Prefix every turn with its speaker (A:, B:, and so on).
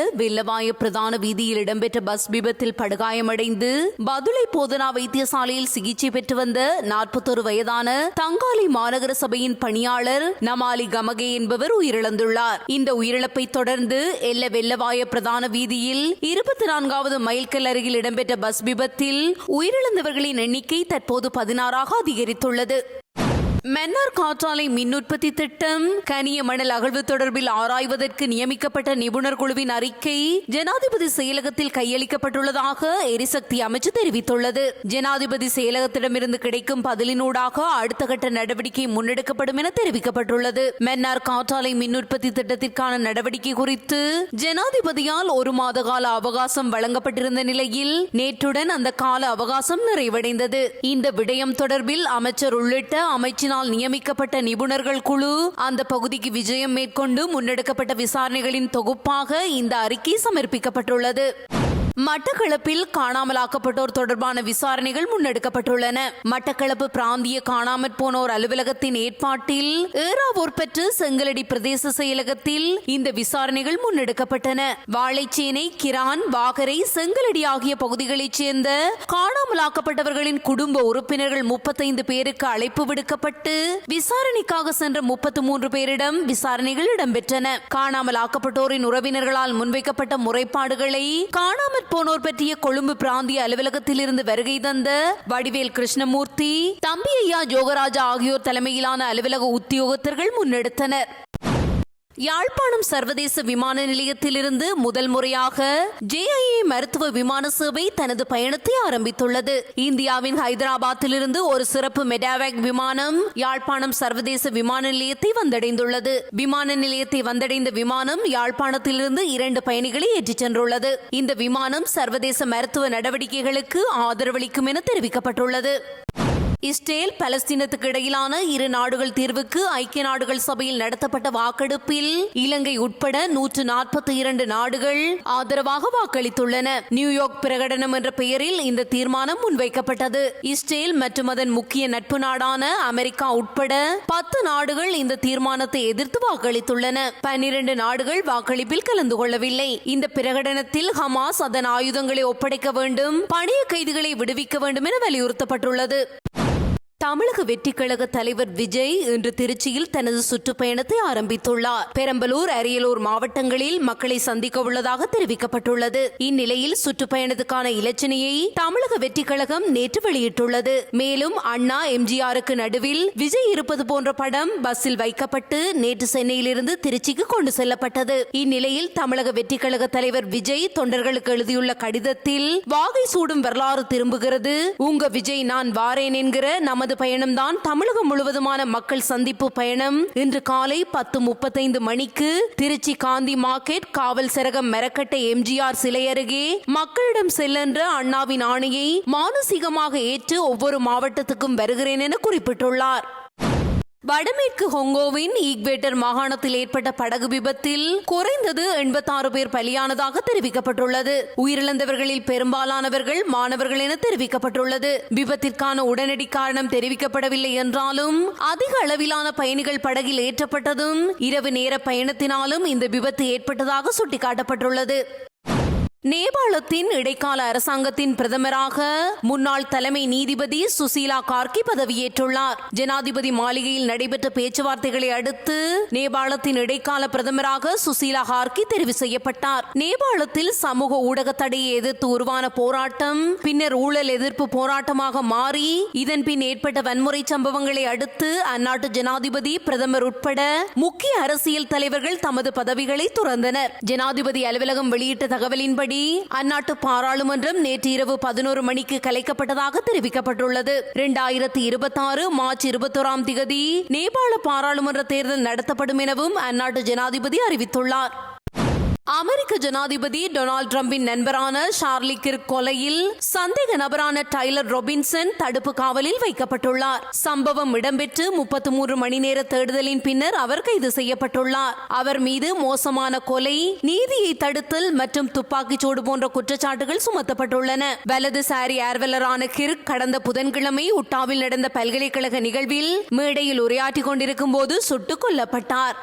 A: எல்ல வெள்ளவாய பிரதான வீதியில் இடம்பெற்ற பஸ் விபத்தில் படுகாயமடைந்து பதுளை போதனா வைத்தியசாலையில் சிகிச்சை பெற்று வந்த நாற்பத்தொரு வயதான தங்காலை மாநகர சபையின் பணியாளர் நமாலி கமகே என்பவர் உயிரிழந்துள்ளார். இந்த உயிரிழப்பை தொடர்ந்து எல்ல வெள்ளவாய பிரதான வீதியில் இருபத்தி நான்காவது மைல்கல் அருகில் இடம்பெற்ற பஸ் விபத்தில் உயிரிழந்தவர்களின் எண்ணிக்கை தற்போது பதினாறாக அதிகரித்துள்ளது. மன்னார் காற்றாலை மின் உற்பத்தி திட்டம் கனிய மணல் அகழ்வு தொடர்பில் ஆராய்வதற்கு நியமிக்கப்பட்ட நிபுணர் குழுவின் அறிக்கை ஜனாதிபதி செயலகத்தில் கையளிக்கப்பட்டுள்ளதாக எரிசக்தி அமைச்சு தெரிவித்துள்ளது. ஜனாதிபதி செயலகத்திடமிருந்து கிடைக்கும் பதிலினூடாக அடுத்த கட்ட நடவடிக்கை முன்னெடுக்கப்படும் என தெரிவிக்கப்பட்டுள்ளது. மன்னார் காற்றாலை மின் உற்பத்தி திட்டத்திற்கான நடவடிக்கை குறித்து ஜனாதிபதியால் ஒரு மாத கால அவகாசம் வழங்கப்பட்டிருந்த நிலையில் நேற்றுடன் அந்த கால அவகாசம் நிறைவடைந்தது. இந்த விடயம் தொடர்பில் அமைச்சர் உள்ளிட்ட அரசினால் நியமிக்கப்பட்ட நிபுணர்கள் குழு அந்த பகுதிக்கு விஜயம் மேற்கொண்டு முன்னெடுக்கப்பட்ட விசாரணைகளின் தொகுப்பாக இந்த அறிக்கை சமர்ப்பிக்கப்பட்டுள்ளது. மட்டக்களப்பில் காணாமலாக்கப்பட்டோர் தொடர்பான விசாரணைகள் முன்னெடுக்கப்பட்டுள்ளன. மட்டக்களப்பு பிராந்திய காணாமற் போனோர் அலுவலகத்தின் ஏற்பாட்டில் ஏறாவூர் பெற்று செங்கலடி பிரதேச செயலகத்தில் இந்த விசாரணைகள் முன்னெடுக்கப்பட்டன. வாழைச்சேனை கிரான் வாகரை செங்கலடி ஆகிய பகுதிகளைச் சேர்ந்த காணாமலாக்கப்பட்டவர்களின் குடும்ப உறுப்பினர்கள் முப்பத்தைந்து பேருக்கு அழைப்பு விடுக்கப்பட்டு விசாரணைக்காக சென்ற முப்பத்து மூன்று பேரிடம் விசாரணைகள் இடம்பெற்றன. காணாமலாக்கப்பட்டோரின் உறவினர்களால் முன்வைக்கப்பட்ட முறைப்பாடுகளை காணாமற் போனோர் பற்றிய கொழும்பு பிராந்திய அலுவலகத்தில் இருந்து வருகை தந்த வடிவேல் கிருஷ்ணமூர்த்தி தம்பி ஐயா ஜோகராஜா ஆகியோர் தலைமையிலான அலுவலக உத்தியோகத்தர்கள் முன்னெடுத்தனர். யாழ்ப்பாணம் சர்வதேச விமான நிலையத்திலிருந்து முதல் முறையாக ஜேஐஏ மருத்துவ விமான சேவை தனது பயணத்தை ஆரம்பித்துள்ளது. இந்தியாவின் ஹைதராபாத்திலிருந்து ஒரு சிறப்பு மெடாவேக் விமானம் யாழ்ப்பாணம் சர்வதேச விமான நிலையத்தை வந்தடைந்துள்ளது. விமான நிலையத்தை வந்தடைந்த விமானம் யாழ்ப்பாணத்திலிருந்து இரண்டு பயணிகளை ஏற்றிச் சென்றுள்ளது. இந்த விமானம் சர்வதேச மருத்துவ நடவடிக்கைகளுக்கு ஆதரவளிக்கும் என தெரிவிக்கப்பட்டுள்ளது. இஸ்ரேல் பலஸ்தீனத்துக்கு இடையிலான இரு நாடுகள் தீர்வுக்கு ஐக்கிய நாடுகள் சபையில் நடத்தப்பட்ட வாக்கெடுப்பில் இலங்கை உட்பட நூற்று நாற்பத்தி இரண்டு நாடுகள் ஆதரவாக வாக்களித்துள்ளன. நியூயார்க் பிரகடனம் என்ற பெயரில் இந்த தீர்மானம் முன்வைக்கப்பட்டது. இஸ்ரேல் மற்றும் அதன் முக்கிய நட்பு நாடான அமெரிக்கா உட்பட பத்து நாடுகள் இந்த தீர்மானத்தை எதிர்த்து வாக்களித்துள்ளன. பன்னிரண்டு நாடுகள் வாக்களிப்பில் கலந்து கொள்ளவில்லை. இந்த பிரகடனத்தில் ஹமாஸ் அதன் ஆயுதங்களை ஒப்படைக்க வேண்டும் பணிய கைதிகளை விடுவிக்க வேண்டும் என வலியுறுத்தப்பட்டுள்ளது. தமிழக வெற்றி கழக தலைவர் விஜய் இன்று திருச்சியில் தனது சுற்றுப்பயணத்தை ஆரம்பித்துள்ளார். பெரம்பலூர் அரியலூர் மாவட்டங்களில் மக்களை சந்திக்க உள்ளதாக தெரிவிக்கப்பட்டுள்ளது. இந்நிலையில் சுற்றுப்பயணத்துக்கான இலச்சினையை தமிழக வெற்றி கழகம் நேற்று வெளியிட்டுள்ளது. மேலும் அண்ணா எம்ஜிஆருக்கு நடுவில் விஜய் இருப்பது போன்ற படம் பஸ்ஸில் வைக்கப்பட்டு நேற்று சென்னையிலிருந்து திருச்சிக்கு கொண்டு செல்லப்பட்டது. இந்நிலையில் தமிழக வெற்றி கழக தலைவர் விஜய் தொண்டர்களுக்கு எழுதியுள்ள கடிதத்தில் வாகை சூடும் வரலாறு திரும்புகிறது. உங்க விஜய் நான் வாரேன் என்கிற நமது பயணம்தான் தமிழகம் முழுவதுமான மக்கள் சந்திப்பு பயணம். இன்று காலை பத்து முப்பத்தைந்து மணிக்கு திருச்சி காந்தி மார்க்கெட் காவல் சரகம் மெரக்கட்டை எம்ஜிஆர் சிலை அருகே மக்களிடம் செல்லென்ற அண்ணாவின் ஆணையை மானசீகமாக ஏற்று ஒவ்வொரு மாவட்டத்துக்கும் வருகிறேன் என குறிப்பிட்டுள்ளார். வடமேற்கு ஹொங்கோவின் ஈக்வேட்டர் மாகாணத்தில் ஏற்பட்ட படகு விபத்தில் குறைந்தது எண்பத்தாறு பேர் பலியானதாக தெரிவிக்கப்பட்டுள்ளது. உயிரிழந்தவர்களில் பெரும்பாலானவர்கள் மாணவர்கள் என தெரிவிக்கப்பட்டுள்ளது. விபத்திற்கான உடனடி காரணம் தெரிவிக்கப்படவில்லை என்றாலும் அதிக அளவிலான பயணிகள் படகில் ஏற்றப்பட்டதும் இரவு நேர பயணத்தினாலும் இந்த விபத்து ஏற்பட்டதாக சுட்டிக்காட்டப்பட்டுள்ளது. நேபாளத்தின் இடைக்கால அரசாங்கத்தின் பிரதமராக முன்னாள் தலைமை நீதிபதி சுசீலா கார்கி பதவியேற்றுள்ளார். ஜனாதிபதி மாளிகையில் நடைபெற்ற பேச்சுவார்த்தைகளை அடுத்து நேபாளத்தின் இடைக்கால பிரதமராக சுசீலா கார்கி தெரிவு செய்யப்பட்டார். நேபாளத்தில் சமூக ஊடக தடையை எதிர்த்து உருவான போராட்டம் பின்னர் ஊழல் எதிர்ப்பு போராட்டமாக மாறி இதன் பின் ஏற்பட்ட வன்முறை சம்பவங்களை அடுத்து அந்நாட்டு ஜனாதிபதி பிரதமர் உட்பட முக்கிய அரசியல் தலைவர்கள் தமது பதவிகளை துறந்தனர். ஜனாதிபதி அலுவலகம் வெளியிட்ட தகவலின்படி அந்நாட்டு பாராளுமன்றம் நேற்று இரவு பதினோரு மணிக்கு கலைக்கப்பட்டதாக தெரிவிக்கப்பட்டுள்ளது. இரண்டாயிரத்தி இருபத்தி ஆறு மார்ச் இருபத்தோராம் திகதி நேபாள பாராளுமன்ற தேர்தல் நடத்தப்படும் எனவும் அந்நாட்டு ஜனாதிபதி அறிவித்துள்ளார். அமெரிக்க ஜனாதிபதி டொனால்ட் ட்ரம்பின் நண்பரான ஷார்லி கிர்க் கொலையில் சந்தேக நபரான டைலர் ரொபின்சன் தடுப்பு காவலில் வைக்கப்பட்டுள்ளார். சம்பவம் இடம்பெற்று முப்பத்தி மூன்று மணி நேர தேடுதலின் பின்னர் அவர் கைது செய்யப்பட்டுள்ளார். அவர் மீது மோசமான கொலை நீதியை தடுத்தல் மற்றும் துப்பாக்கிச்சூடு போன்ற குற்றச்சாட்டுகள் சுமத்தப்பட்டுள்ளன. வலதுசாரி ஏர்வெலரான கிர்க் கடந்த புதன்கிழமை உட்டாவில் நடந்த பல்கலைக்கழக நிகழ்வில் மேடையில் உரையாற்றிக் கொண்டிருக்கும் போது சுட்டுக் கொல்லப்பட்டார்.